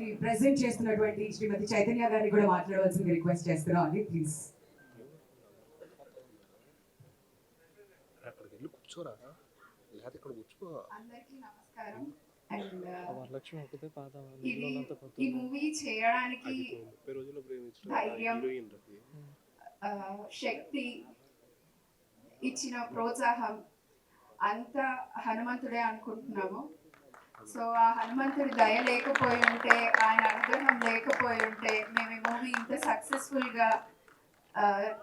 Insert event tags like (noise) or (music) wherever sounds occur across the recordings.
మనకి ప్రెజెంట్ చేస్తున్నటువంటి శ్రీమతి చైతన్య గారిని కూడా మాట్లాడవలసింది రిక్వెస్ట్ చేస్తున్నాం అండి ప్లీజ్ అందరికీ నమస్కారం. కొత్త ఈ మూవీ చేయడానికి ధైర్యం. శక్తి ఇచ్చిన ప్రోత్సాహం అంతా హనుమంతుడే అనుకుంటున్నాము. సో ఆ హనుమంతుడి దయ లేకపోయి ఉంటే ఆయన అనుగ్రహం లేకపోయి ఉంటే మేము ఈ మూవీ ఇంత సక్సెస్ఫుల్గా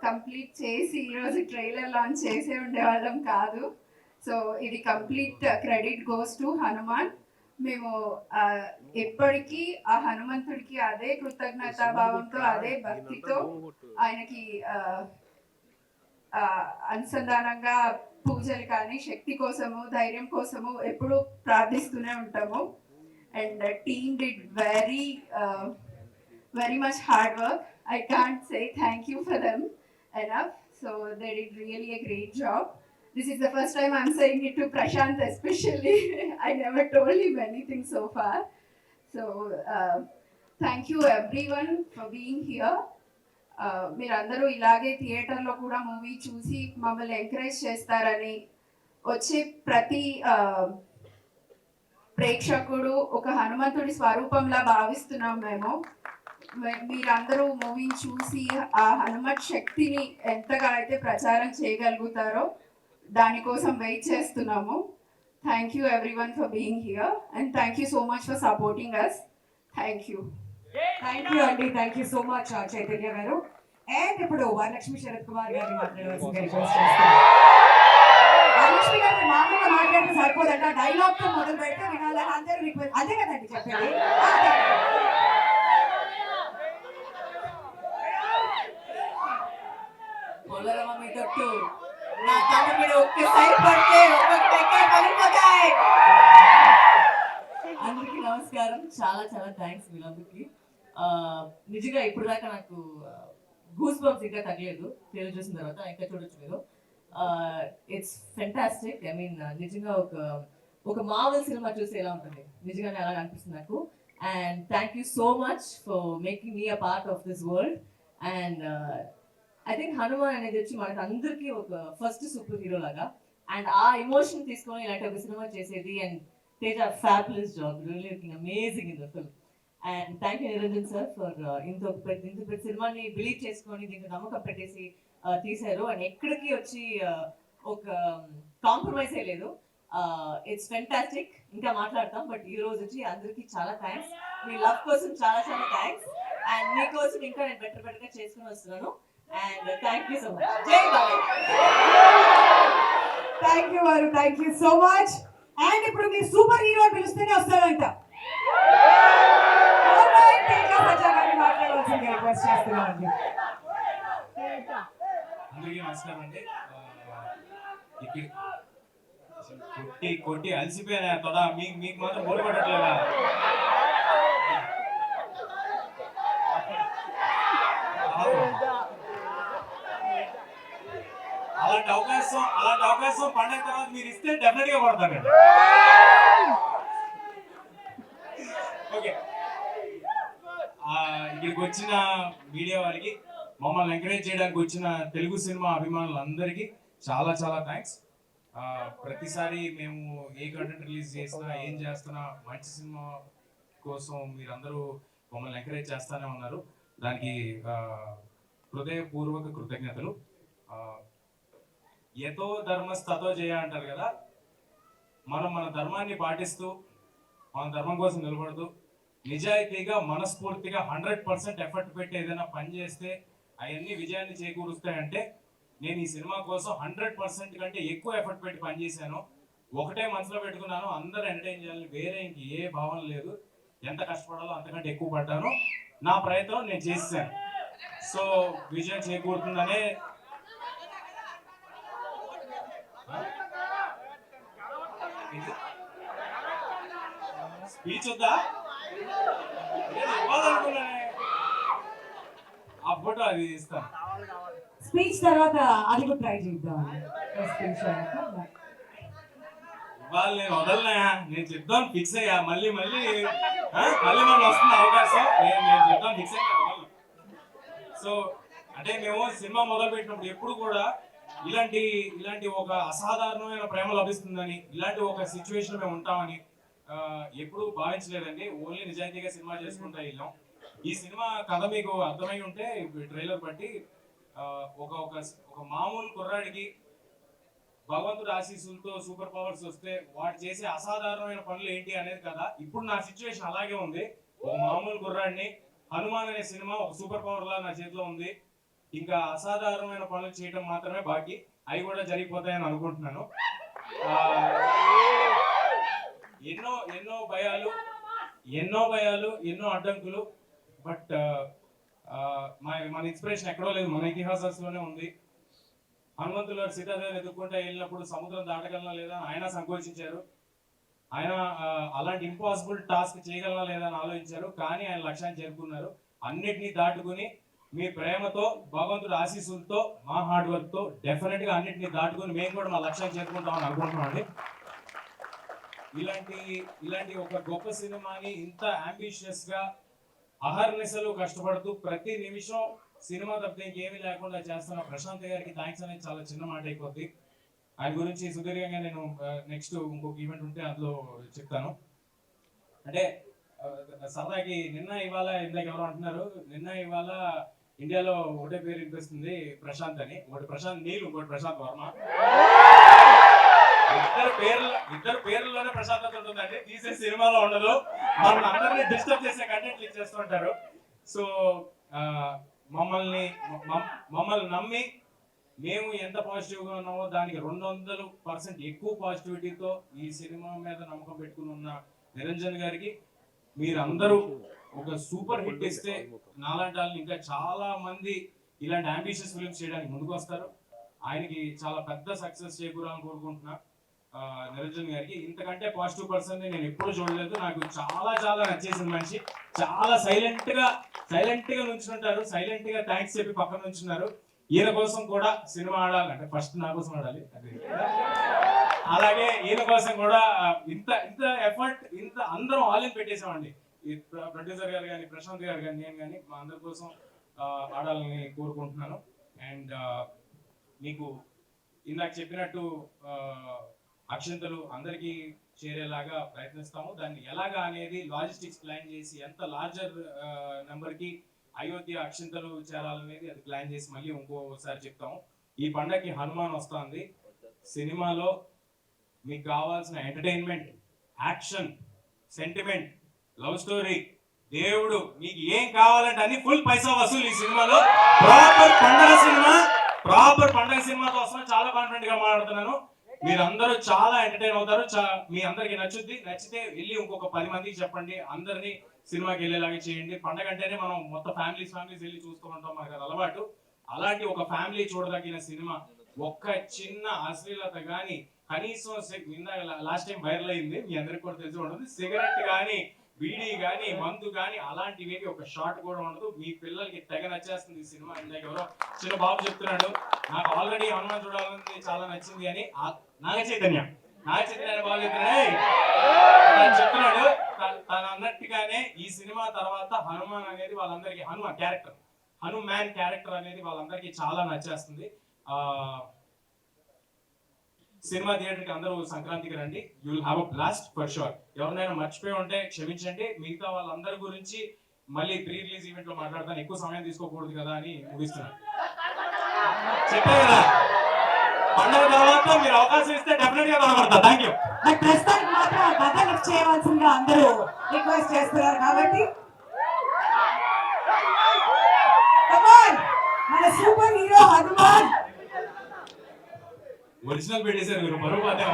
కంప్లీట్ చేసి ఈరోజు ట్రైలర్ లాంచ్ చేసే ఉండేవాళ్ళం కాదు. సో ఇది complete credit goes to Hanuman. మేము ఎప్పటికీ ఆ హనుమంతుడికి అదే కృతజ్ఞతా భావంతో అదే భక్తితో ఆయనకి అనుసంధానంగా పూజలు కానీ శక్తి కోసము ధైర్యం కోసము ఎప్పుడూ ప్రార్థిస్తూనే ఉంటాము and team did very very much hard work I can't say thank you for them enough so they did really a great job this is the first time I'm saying it to Prashant especially. (laughs) I never told him anything so far. So uh, thank you everyone for being here. మీరందరూ ఇలాగే థియేటర్లో కూడా movie చూసి మమ్మల్ని encourage చేస్తారని వచ్చే ప్రతి ప్రేక్షకుడు ఒక హనుమంతుడి స్వరూపంలా భావిస్తున్నాం మేము. మీ- మీరందరూ మూవీని చూసి ఆ హనుమత్ శక్తిని ఎంతగా అయితే ప్రచారం చేయగలుగుతారో దానికోసం వెయిట్ చేస్తున్నాము. Thank you everyone for being here and thank you so much for supporting us thank you thank you అండి thank you so much Chaitanya గారు అండ్ ఇప్పుడు వరలక్ష్మి శరత్ కుమార్ గారిని మాట్లాడవలసిందిగా రిక్వెస్ట్ చేస్తున్నాం వరలక్ష్మి గారిని మామూలుగా మాట్లాడితే సరిపోదంట. డైలాగ్తో మొదలు పెడితే వినాలని అందరూ రిక్వెస్ట్ అదే కదండి చెప్పండి అదే. మీ తట్టు. నా తల మీద ఒక్కసారి పడితే ఒక్కొక్క పడిపోతాయి. అందరికీ నమస్కారం. చాలా చాలా థ్యాంక్స్ వీళ్ళందరికీ ఆ, నిజంగా ఇప్పుడు దాకా నాకు గూస్ బంప్స్ ఇంకా తగ్గలేదు ట్రైలర్ చూసిన తర్వాత ఇంకా చూడొచ్చు మీరు. ఇట్స్ ఫెంటాస్టిక్ ఐ మీన్ నిజంగా ఒక ఒక మావల్ సినిమా చూస్తే ఎలా ఉంటుంది? నిజంగానే అలా అనిపిస్తుంది నాకు. And thank you so much for making me a part of this world and I think Hanuman అనేది వచ్చి మనకి అందరికీ ఒక ఫస్ట్ సూపర్ హీరో లాగా. అండ్ ఆ ఎమోషన్ తీసుకొని ఇలాంటి ఒక సినిమా చేసేది. And Teja fabulous job really amazing in the film and thank you Niranjan sir for ఇంత పెద్ద ఇంత పెద్ద సినిమాని బిలీవ్ చేసుకొని దీనికి నమ్మకం పెట్టేసి uh, తీశారు. అండ్ ఎక్కడికి వచ్చి uh, ఒక um, కాంప్రమైజ్ లేదు. Uh, ఇట్స్ ఫెంటాస్టిక్ ఇంకా మాట్లాడతాం. బట్ ఈ రోజు వచ్చి అందరికీ చాలా థ్యాంక్స్ మీ లవ్ కోసం చాలా చాలా థ్యాంక్స్ అండ్ మీకోసం ఇంకా నేను బెటర్ బెటర్గా చేసుకుని వస్తున్నాను. And thank you so much Jai thank you వారు thank you so much and ఇప్పుడు మీరు సూపర్ హీరో పిలుస్తూనే వస్తారంట. గారిని రిక్వెస్ట్ చేస్తున్నామండి అందరికీ నమస్కారం అండి ఇక్కడ కొట్టి కొట్టి అలసిపోయినా కదా మీకు మీకు మాత్రం బోరు పడట్లేదా అలాంటి అవకాశం అలాంటి అవకాశం పండగ తర్వాత మీరు ఇస్తే డెఫినెట్గా పడతాను ఓకే ఆ, ఇక్కడికి వచ్చిన మీడియా వారికి మమ్మల్ని ఎంకరేజ్ చేయడానికి వచ్చిన తెలుగు సినిమా అభిమానులందరికీ చాలా చాలా థ్యాంక్స్ ప్రతిసారి మేము ఏ కంటెంట్ రిలీజ్ చేసినా ఏం చేస్తున్నా మంచి సినిమా కోసం మీరందరూ మమ్మల్ని ఎంకరేజ్ చేస్తానే ఉన్నారు. దానికి హృదయపూర్వక కృతజ్ఞతలు. ఎతో ధర్మస్తతో చేయ అంటారు కదా మనం మన ధర్మాన్ని పాటిస్తూ మన ధర్మం కోసం నిలబడుతూ నిజాయితీగా మనస్ఫూర్తిగా హండ్రెడ్ పర్సెంట్ ఎఫర్ట్ పెట్టి ఏదైనా పని చేస్తే అవన్నీ విజయాన్ని చేకూరుస్తాయంటే నేను ఈ సినిమా కోసం హండ్రెడ్ పర్సెంట్ కంటే ఎక్కువ ఎఫర్ట్ పెట్టి పనిచేశాను ఒకటే మనసులో పెట్టుకున్నాను అందరూ ఎంటర్టైన్ చేయాలని వేరే ఇంక ఏ భావన లేదు. ఎంత కష్టపడాలో అంతకంటే ఎక్కువ పడ్డాను. నా ప్రయత్నం నేను చేశాను సో విజయం చేకూరుతుందనే స్పీచ్ వద్దా? ఆ ఫోటో అది ఇస్తాను స్పీచ్ తర్వాత అది కూడా ట్రై చేద్దాం. స్పీచ్ నేను వదలనా? నేను చెప్దాం ఫిక్స్ అయ్యా. మళ్ళీ మళ్ళీ? మళ్ళీ మనం వస్తుంది అవకాశం. నేను నేను చెప్తాను ఫిక్స్ అయ్యి సో అంటే మేము సినిమా మొదలు పెట్టినప్పుడు ఎప్పుడు కూడా ఇలాంటి ఇలాంటి ఒక అసాధారణమైన ప్రేమ లభిస్తుందని ఇలాంటి ఒక సిచ్యువేషన్ మేము ఉంటామని ఎప్పుడూ భావించలేదండి. ఓన్లీ నిజాయితీగా సినిమా చేసుకుంటా వెళ్ళాం. ఈ సినిమా కథ మీకు అర్థమై ఉంటే ట్రైలర్ బట్టి ఒక ఒక ఒక మామూలు కుర్రాడికి భగవంతుడు ఆశీస్సులతో సూపర్ పవర్స్ వస్తే వాడు చేసే అసాధారణమైన పనులు ఏంటి అనేది కదా. ఇప్పుడు నా సిచ్యువేషన్ అలాగే ఉంది. ఒక మామూలు కుర్రాడిని హనుమాన్ అనే సినిమా ఒక సూపర్ పవర్ లా నా చేతిలో ఉంది. ఇంకా అసాధారణమైన పనులు చేయడం మాత్రమే బాకీ. అవి కూడా జరిగిపోతాయని అనుకుంటున్నాను. ఎన్నో ఎన్నో భయాలు ఎన్నో భయాలు ఎన్నో అడ్డంకులు బట్ మన మన ఇన్స్పిరేషన్ ఎక్కడో లేదు. మన ఇతిహాసాల్లోనే ఉంది. హనుమంతులు గారు సీతాదేవి ఎదుర్కొంటే వెళ్ళినప్పుడు సముద్రం దాటగలనా లేదా ఆయన సంకోచించారు. ఆయన అలాంటి ఇంపాసిబుల్ టాస్క్ చేయగలనా లేదా అని ఆలోచించారు. కానీ ఆయన లక్ష్యాన్ని చేరుకున్నారు. అన్నిటినీ దాటుకుని మీ ప్రేమతో భగవంతుడు ఆశీస్సులతో మా హార్డ్ వర్క్తో డెఫినెట్గా డెఫినెట్ దాటుకుని మేము కూడా మా లక్ష్యాన్ని చేరుకుంటామని అనుకుంటున్నాం అండి ఇలాంటి ఇలాంటి ఒక గొప్ప సినిమాని ఇంత అంబిషియస్గా అహర్నిశలు కష్టపడుతూ ప్రతి నిమిషం సినిమా తప్పితే ఇంకేమీ లేకుండా చేస్తున్న ప్రశాంత్ గారికి థ్యాంక్స్ అనేది చాలా చిన్న మాట అయిపోద్ది. ఆయన గురించి సుదీర్ఘంగా నేను నెక్స్ట్ ఇంకొక ఈవెంట్ ఉంటే అందులో చెప్తాను. అంటే సరదాకి నిన్న ఇవాళ ఇందాక ఎవరు అంటున్నారు నిన్న ఇవాళ ఇండియాలో ఒకటే పేరు వినిపిస్తుంది ప్రశాంత్ అని. ఒకటి ప్రశాంత్ నీల్ ఇంకోటి ప్రశాంత్ వర్మ. ఇద్దరు పేర్లు ఇద్దరు పేర్లలోనే ప్రశాంతత ఉంటుందండి. తీసే సినిమాలో ఉండదు. మనం అందరినీ డిస్టర్బ్ చేసే కంటెంట్లు ఇచ్చేస్తుంటారు సో మమ్మల్ని మమ్మల్ని నమ్మి మేము ఎంత పాజిటివ్గా ఉన్నామో దానికి రెండు వందలు పర్సెంట్ ఎక్కువ పాజిటివిటీతో ఈ సినిమా మీద నమ్మకం పెట్టుకుని ఉన్న నిరంజన్ గారికి మీరందరూ ఒక సూపర్ హిట్ ఇస్తే నాలాంటి వాళ్ళని ఇంకా చాలా మంది ఇలాంటి అంబిషియస్ ఫిల్మ్స్ చేయడానికి ముందుకు వస్తారు. ఆయనకి చాలా పెద్ద సక్సెస్ చేకూరాలని కోరుకుంటున్నా. నిరంజన్ గారికి. ఇంతకంటే పాజిటివ్ పర్సన్ నేను ఎప్పుడు చూడలేదు. నాకు చాలా చాలా నచ్చేసింది మనిషి. చాలా సైలెంట్గా సైలెంట్గా నుంచుంటారు. సైలెంట్గా థ్యాంక్స్ చెప్పి పక్కన నుంచున్నారు. ఈయన కోసం కూడా సినిమా ఆడాలి. అంటే ఫస్ట్ నా కోసం ఆడాలి. అలాగే ఈయన కోసం కూడా ఇంత ఇంత ఎఫర్ట్ ఇంత అందరం ఆల్ ఇన్ పెట్టేసామండి ప్రొడ్యూసర్ గారు కానీ ప్రశాంత్ గారు కానీ నేను కానీ మా అందరి కోసం ఆడాలని కోరుకుంటున్నాను. అండ్ మీకు ఇందాక చెప్పినట్టు అక్షంతలు అందరికీ చేరేలాగా ప్రయత్నిస్తాము. దాన్ని ఎలాగా అనేది లాజిస్టిక్స్ ప్లాన్ చేసి ఎంత లార్జర్ నెంబర్కి అయోధ్య అక్షంతలు చేరాలనేది అది ప్లాన్ చేసి మళ్ళీ ఇంకోసారి చెప్తాము. ఈ పండగకి హనుమాన్ వస్తుంది. సినిమాలో మీకు కావాల్సిన entertainment action sentiment love story దేవుడు మీకు ఏం కావాలంటే అన్ని ఫుల్ పైసా వసూలు ఈ సినిమాలో. ప్రాపర్ పండగ సినిమా ప్రాపర్ పండగ సినిమాతో వస్తున్నా చాలా కాన్ఫిడెంట్గా మాట్లాడుతున్నాను. మీరందరూ చాలా ఎంటర్టైన్ అవుతారు. చా- మీ అందరికి నచ్చుద్ది. నచ్చితే వెళ్ళి ఇంకొక పది మందికి చెప్పండి. అందరినీ సినిమాకి వెళ్ళేలాగా చేయండి. పండగ అంటేనే మనం మొత్తం ఫ్యామిలీస్ ఫ్యామిలీస్ వెళ్ళి చూస్తూ ఉంటాం. మనకు అది అలవాటు. అలాంటి ఒక ఫ్యామిలీ చూడదగిన సినిమా ఒక్క చిన్న అశ్లీలత కానీ కనీసం నిన్న లాస్ట్ టైం వైరల్ అయింది. మీ అందరికి కూడా తెలిసి ఉంటుంది. సిగరెట్ కానీ బీడీ గాని మందు గాని అలాంటివి ఒక షాట్ కూడా ఉండదు. మీ పిల్లలకి తెగ నచ్చేస్తుంది ఈ సినిమా. ఇందాక ఎవరో చిన్న బాబు చెప్తున్నాడు నాకు ఆల్రెడీ హనుమాన్ చూడాలని చాలా నచ్చింది అని నాగ చైతన్య. నాగ చైతన్య బాబు చెప్తున్నాడు చెప్తున్నాడు. తను అన్నట్టుగానే ఈ సినిమా తర్వాత హనుమాన్ అనేది వాళ్ళందరికీ హనుమాన్ క్యారెక్టర్ హనుమాన్ క్యారెక్టర్ అనేది వాళ్ళందరికీ చాలా నచ్చేస్తుంది. ఆ సినిమా థియేటర్కి అందరూ సంక్రాంతికి రండి. You will have a blast for sure ఎవరినైనా మర్చిపోయి ఉంటే క్షమించండి. మిగతా వాళ్ళందరి గురించి మళ్ళీ ప్రీ రిలీజ్ ఈవెంట్లో మాట్లాడతాను. ఎక్కువ సమయం తీసుకోకూడదు కదా అని ముగిస్తున్నాను. చెప్పారు కదా. పండుగ తర్వాత మీరు అవకాశం ఇస్తే డెఫినెట్గా కనబడతా. థ్యాంక్ యూ ప్రస్తుతానికి మాత్రం ఆ కథ లిఫ్ట్ చేయవలసిందిగా అందరూ రిక్వెస్ట్ చేస్తున్నారు కాబట్టి. మన సూపర్ హీరో హనుమాన్! ఒరిజినల్ పెట్టేశారు మీరు మరో పాతే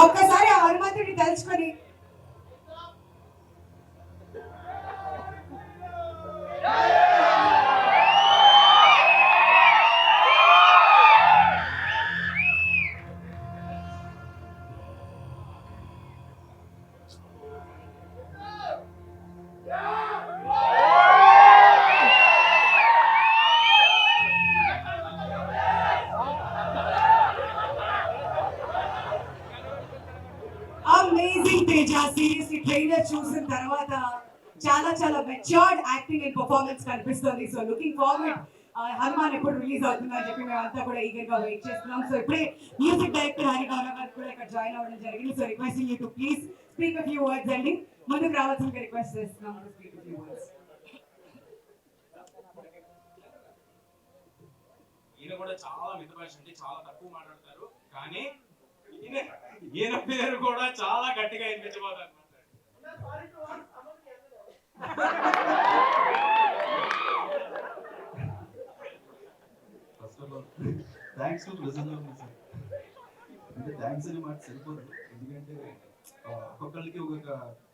ఒక్కసారి ఆ హనుమంతుడిని తలుచుకొని సీరియస్లీ ట్రైలర్ చూసిన తర్వాత చాలా చాలా మెచ్యూర్డ్ యాక్టింగ్ అండ్ పర్ఫార్మెన్స్ కనిపిస్తుంది. సో లుకింగ్ ఫార్వర్డ్ హనుమాన్ ఎప్పుడు రిలీజ్ అవుతుందని చెప్పి మేమంతా కూడా ఈగర్గా వెయిట్ చేస్తున్నాం. సో ఇప్పుడే మ్యూజిక్ డైరెక్టర్ హరి గౌరవ్ గారు కూడా ఇక్కడ జాయిన్ అవ్వడం జరిగింది. So request you to please speak up you words అండి. ముందుకు రావాల్సిన రిక్వెస్ట్ చేస్తున్నాం. స్పీక్ అఫ్ యూ వర్డ్స్ ఈయన కూడా చాలా మిత భాష చాలా తక్కువ మాట్లాడతారు. కానీ ఈయన పేరు కూడా చాలా గట్టిగా వినిపించబోతారు థ్యాంక్స్ టు ప్రజెంట్ సార్ అంటే థ్యాంక్స్ అనే మాట సరిపోదు. ఎందుకంటే ఒక్కొక్కరికి ఒక్కొక్క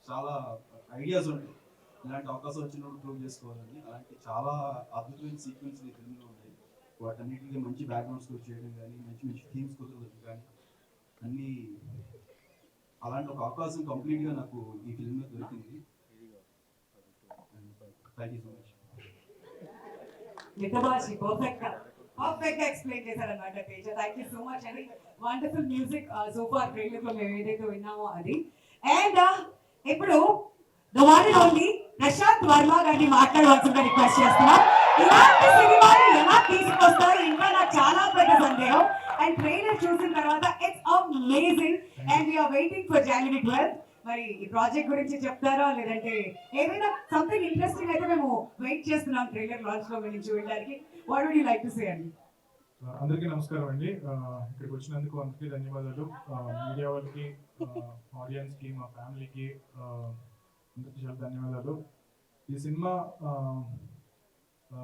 చాలా ఐడియాస్ ఉంటాయి. ఇలాంటి అవకాశం వచ్చినప్పుడు ప్రూవ్ చేసుకోవాలని. అలాంటి చాలా అద్భుతమైన సీక్వెన్స్ ఈ ఫిల్మ్లో ఉంటాయి. వాటన్నిటికీ మంచి బ్యాక్గ్రౌండ్ స్కోర్ చేయడం కానీ మంచి మంచి థీమ్స్ కోసం కానీ అన్ని అలాంటి ఒక అవకాశం కంప్లీట్గా నాకు ఈ ఫిల్మ్లో దొరికింది. థ్యాంక్ యూ సో మచ్ మితభాషి పర్ఫెక్ట్గా పర్ఫెక్ట్గా ఎక్స్ప్లెయిన్ చేశారనమాట Teja. Thank you so much అండి వండర్ఫుల్ మ్యూజిక్ సూపర్ ట్రైలర్లో మేము ఏదైతే విన్నామో అది. అండ్ uh, ఇప్పుడు the one and only Prashanth Varma గారిని మాట్లాడవలసిందిగా రిక్వెస్ట్ చేస్తున్నాం. ఇలాంటి సినిమాని ఎలా తీసుకొస్తారు ఇంకా నాకు చాలా పెద్ద సందేహం. అండ్ ట్రైలర్ చూసిన తర్వాత it's amazing and we're waiting for January twelfth మరి ఈ ప్రాజెక్ట్ గురించి చెప్తారా? లేదంటే ఏదైనా సంథింగ్ ఇంట్రెస్టింగ్ అయితే మేము వెయిట్ చేస్తున్నాం ట్రైలర్ లాంచ్లో మీ వెళ్ళడానికి. What would you like to say అండి అందరికీ నమస్కారం అండి. ఇక్కడికి వచ్చినందుకు అందరికీ ధన్యవాదాలు. మీడియా వాళ్ళకి ఆడియన్స్కి మా ఫ్యామిలీకి అందరికీ చాలా ధన్యవాదాలు. ఈ సినిమా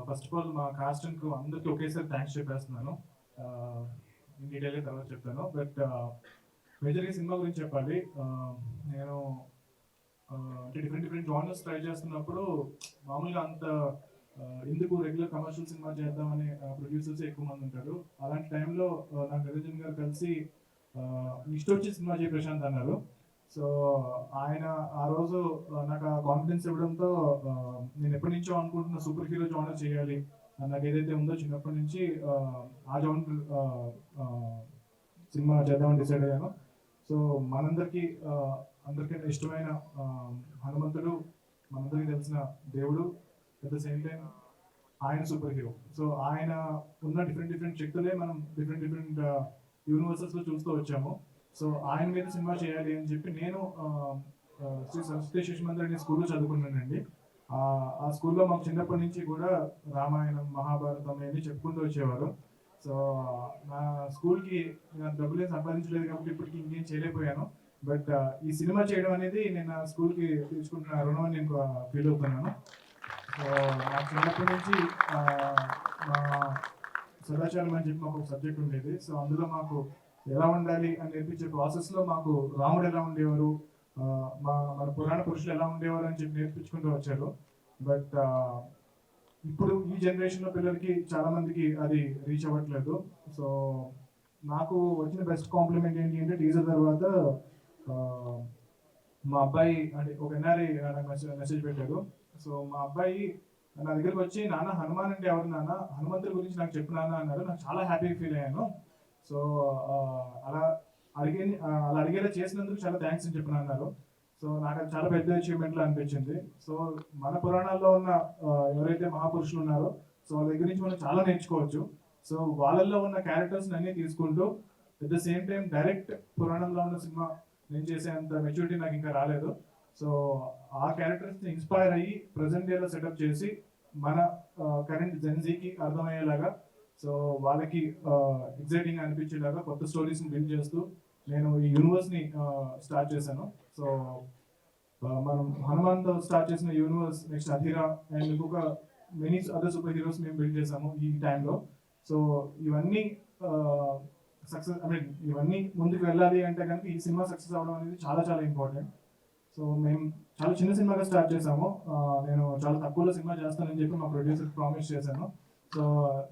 ఫస్ట్ ఆఫ్ ఆల్ మా కాస్ట్ అందరికీ ఒకేసారి థ్యాంక్స్ చెప్పేస్తున్నాను. ఇన్ డీటెయిల్గా తర్వాత చెప్తాను బట్ మేజర్గా uh, సినిమా గురించి చెప్పాలి. Uh, నేను uh, అంటే డిఫరెంట్ డిఫరెంట్ జానర్స్ ట్రై చేస్తున్నప్పుడు మామూలుగా అంత ఎందుకు రెగ్యులర్ కమర్షియల్ సినిమా చేద్దామని ప్రొడ్యూసర్స్ ఎక్కువ మంది ఉంటారు. అలాంటి టైంలో నాకు నిరంజన్ గారు కలిసి ఇష్టం వచ్చి సినిమా చేయ ప్రశాంత్ అన్నారు. సో ఆయన ఆ రోజు నాకు ఆ కాన్ఫిడెన్స్ ఇవ్వడంతో నేను ఎప్పటి నుంచో అనుకుంటున్న సూపర్ హీరో జానర్ చేయాలి నాకు ఏదైతే ఉందో చిన్నప్పటి నుంచి ఆ, జౌన్ సినిమా చేద్దామని డిసైడ్ అయ్యాను. సో మనందరికీ అందరికంటే అందరికీ ఇష్టమైన హనుమంతుడు మనందరికీ తెలిసిన దేవుడు అట్ ద సేమ్ టైం ఆయన సూపర్ హీరో. సో ఆయన ఉన్న డిఫరెంట్ డిఫరెంట్ శక్తులే మనం డిఫరెంట్ డిఫరెంట్ యూనివర్సెస్లో చూస్తూ వచ్చాము. సో ఆయన మీద సినిమా చేయాలి అని చెప్పి నేను శ్రీ సరస్వతి శిశు మందిర్ అనే స్కూల్లో చదువుకున్నానండి. ఆ, ఆ స్కూల్లో మాకు చిన్నప్పటి నుంచి కూడా రామాయణం మహాభారతం అనేది చెప్పుకుంటూ వచ్చేవారు. సో నా స్కూల్కి డబ్బులే డబ్బులు ఏం సంపాదించలేదు కాబట్టి ఇప్పటికి ఇంకేం చేయలేకపోయాను. బట్ ఈ సినిమా చేయడం అనేది నేను ఆ స్కూల్కి తీసుకుంటున్న రుణం అని నేను ఫీల్ అవుతున్నాను. సో నాకు చిన్నప్పటి నుంచి మా సదాచారం అని చెప్పి మాకు ఒక సబ్జెక్ట్ ఉండేది. సో అందులో మాకు ఎలా ఉండాలి అని నేర్పించే ప్రాసెస్లో మాకు రాముడు ఎలా ఉండేవారు? మా మన పురాణ పురుషులు ఎలా ఉండేవారు అని చెప్పి నేర్పించుకుంటూ వచ్చారు. బట్ ఇప్పుడు ఈ జనరేషన్లో పిల్లలకి చాలా మందికి అది రీచ్ అవ్వట్లేదు. సో నాకు వచ్చిన బెస్ట్ కాంప్లిమెంట్ ఏంటి అంటే టీజర్ తర్వాత మా అబ్బాయి అంటే ఒక ఎన్ఆర్ఐ నాకు మెసేజ్ మెసేజ్ పెట్టారు. సో మా అబ్బాయి నా దగ్గరికి వచ్చి నాన్న హనుమాన్ అంటే ఎవరు నాన్న? హనుమంతుడి గురించి నాకు చెప్పు నాన్న అన్నారు. నాకు చాలా హ్యాపీ ఫీల్ అయ్యాను. సో ఆ, అలా అడిగేలా చేసినందుకు చాలా థ్యాంక్స్ అని చెప్పిన అన్నారు. సో నాకు అది చాలా పెద్ద అచీవ్మెంట్ లా అనిపించింది. సో మన పురాణాల్లో ఉన్న ఎవరైతే మహాపురుషులు ఉన్నారో సో వాళ్ళ దగ్గర నుంచి మనం చాలా నేర్చుకోవచ్చు. సో వాళ్ళల్లో ఉన్న క్యారెక్టర్స్ అన్ని తీసుకుంటూ at the same time direct పురాణంలో ఉన్న సినిమా నేను చేసేంత మెచ్యూరిటీ నాకు ఇంకా రాలేదు. సో ఆ క్యారెక్టర్స్ని ఇన్స్పైర్ అయ్యి ప్రజెంట్లో సెటప్ చేసి మన కరెంట్ జెన్జీకి అర్థమయ్యేలాగా సో వాళ్ళకి ఎగ్జైటింగ్ అనిపించేలాగా కొత్త స్టోరీస్ బిల్డ్ చేస్తూ నేను ఈ యూనివర్స్ని స్టార్ట్ చేశాను. సో మనం హనుమాన్ స్టార్ట్ చేసిన యూనివర్స్ నెక్స్ట్ అధిరా అండ్ ఇంకొక మెనీ అదర్ సూపర్ హీరోస్ మేము బిల్డ్ చేసాము ఈ టైంలో సో ఇవన్నీ సక్సెస్ ఐ మీన్ ఇవన్నీ ముందుకు వెళ్ళాలి అంటే కనుక ఈ సినిమా సక్సెస్ అవ్వడం అనేది చాలా చాలా ఇంపార్టెంట్ సో మేము చాలా చిన్న సినిమాగా స్టార్ట్ చేసాము నేను చాలా తక్కువలో సినిమా చేస్తానని చెప్పి మా ప్రొడ్యూసర్ ప్రామిస్ చేశాను. సో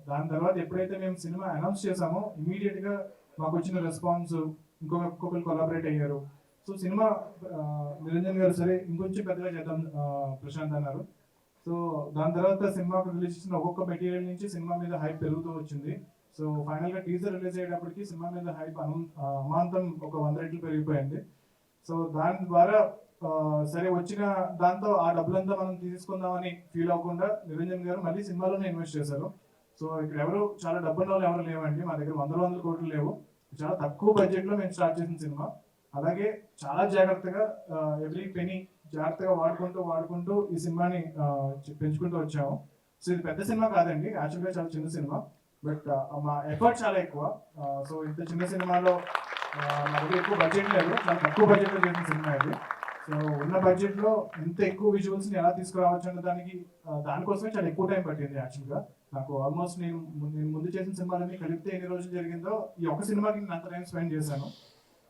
దాని తర్వాత ఎప్పుడైతే మేము సినిమా అనౌన్స్ చేసామో ఇమీడియట్గా మాకు వచ్చిన రెస్పాన్స్ ఇంకొక ఇంకొకరు కొలాబరేట్ అయ్యారు. సో సినిమా నిరంజన్ గారు సరే ఇంకొంచెం పెద్దగా చేద్దాం ప్రశాంత్ అన్నారు. సో దాని తర్వాత సినిమా రిలీజ్ చేసిన ఒక్కొక్క మెటీరియల్ నుంచి సినిమా మీద హైప్ పెరుగుతూ వచ్చింది. సో ఫైనల్గా టీజర్ రిలీజ్ అయ్యేటప్పటికి సినిమా మీద హైప్ అను అమాంతం ఒక వంద రెట్లు పెరిగిపోయింది. సో దాని ద్వారా సరే వచ్చిన దాంతో ఆ డబ్బులంతా మనం తీసుకుందామని ఫీల్ అవ్వకుండా నిరంజన్ గారు మళ్ళీ సినిమాలోనే ఇన్వెస్ట్ చేశారు. సో ఇక్కడ ఎవరు చాలా డబ్బున్న వాళ్ళు ఎవరు లేవండి. మా దగ్గర వందల వందల కోట్లు లేవు. చాలా తక్కువ బడ్జెట్లో మేము స్టార్ట్ చేసిన సినిమా అలాగే చాలా జాగ్రత్తగా ఎవ్రీ పెనీ జాగ్రత్తగా వాడుకుంటూ వాడుకుంటూ ఈ సినిమాని పెంచుకుంటూ వచ్చాము. సో ఇది పెద్ద సినిమా కాదండి. యాక్చువల్గా చాలా చిన్న సినిమా బట్ మా ఎఫర్ట్ చాలా ఎక్కువ. సో ఇంత చిన్న సినిమాలో ఆ, మా ఎక్కువ బడ్జెట్ లేదు. చాలా తక్కువ బడ్జెట్లో చేసిన సినిమా ఇది. సో ఉన్న బడ్జెట్లో ఇంత ఎక్కువ విజువల్స్ని ఎలా తీసుకురావచ్చు అన్న దానికి దానికోసమే చాలా ఎక్కువ టైం పట్టింది యాక్చువల్గా నాకు ఆల్మోస్ట్ నేను నేను ముందు చేసిన సినిమాలన్నీ కలిపితే ఎన్ని రోజులు జరిగిందో ఈ ఒక్క సినిమాకి నేను అంత టైం స్పెండ్ చేశాను.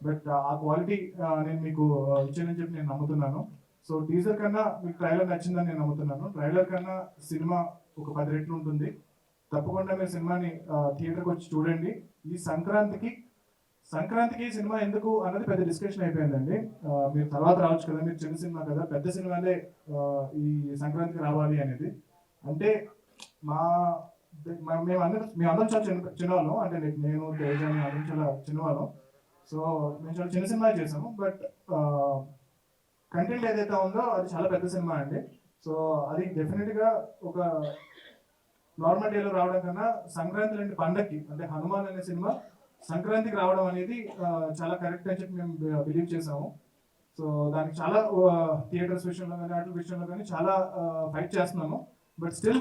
బట్ ఆ క్వాలిటీ నేను మీకు ఇచ్చానని చెప్పి నేను నమ్ముతున్నాను. సో టీజర్ కన్నా మీకు ట్రైలర్ నచ్చిందని నేను నమ్ముతున్నాను. ట్రైలర్ కన్నా సినిమా ఒక పది రెట్లు ఉంటుంది. తప్పకుండా మీరు సినిమాని థియేటర్కి వచ్చి చూడండి. ఈ సంక్రాంతికి సంక్రాంతికి సినిమా ఎందుకు అన్నది పెద్ద డిస్కషన్ అయిపోయిందండి. మీరు తర్వాత రావచ్చు కదా మీరు చిన్న సినిమా కదా పెద్ద సినిమాలే ఈ సంక్రాంతికి రావాలి అనేది. అంటే మా మ- మేము అందరం మేము అందరం చాలా చిన్న చిన్నవాళ్ళం. అంటే నేను తేజ మేము అందరం చాలా చిన్నవాళ్ళం. సో మేము చాలా చిన్న సినిమా చేసాము. బట్ కంటెంట్ ఏదైతే ఉందో అది చాలా పెద్ద సినిమా అండి. సో అది డెఫినెట్గా ఒక నార్మల్ డేలో రావడం కన్నా సంక్రాంతి లాంటి పండక్కి అంటే హనుమాన్ అనే సినిమా సంక్రాంతికి రావడం అనేది చాలా కరెక్ట్ అని చెప్పి మేము బిలీవ్ చేసాము. సో దానికి చాలా థియేటర్స్ విషయంలో కానీ ఆటల విషయంలో కానీ చాలా ఫైట్ చేస్తున్నాము. బట్ స్టిల్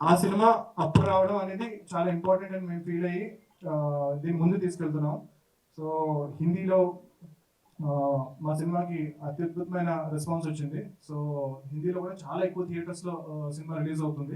ఆ సినిమా అప్పుడు రావడం అనేది చాలా ఇంపార్టెంట్ అని మేము ఫీల్ అయ్యి దీన్ని ముందు తీసుకెళ్తున్నాం. సో హిందీలో మా సినిమాకి అత్యద్భుతమైన రెస్పాన్స్ వచ్చింది. సో హిందీలో కూడా చాలా ఎక్కువ థియేటర్స్లో సినిమా రిలీజ్ అవుతుంది.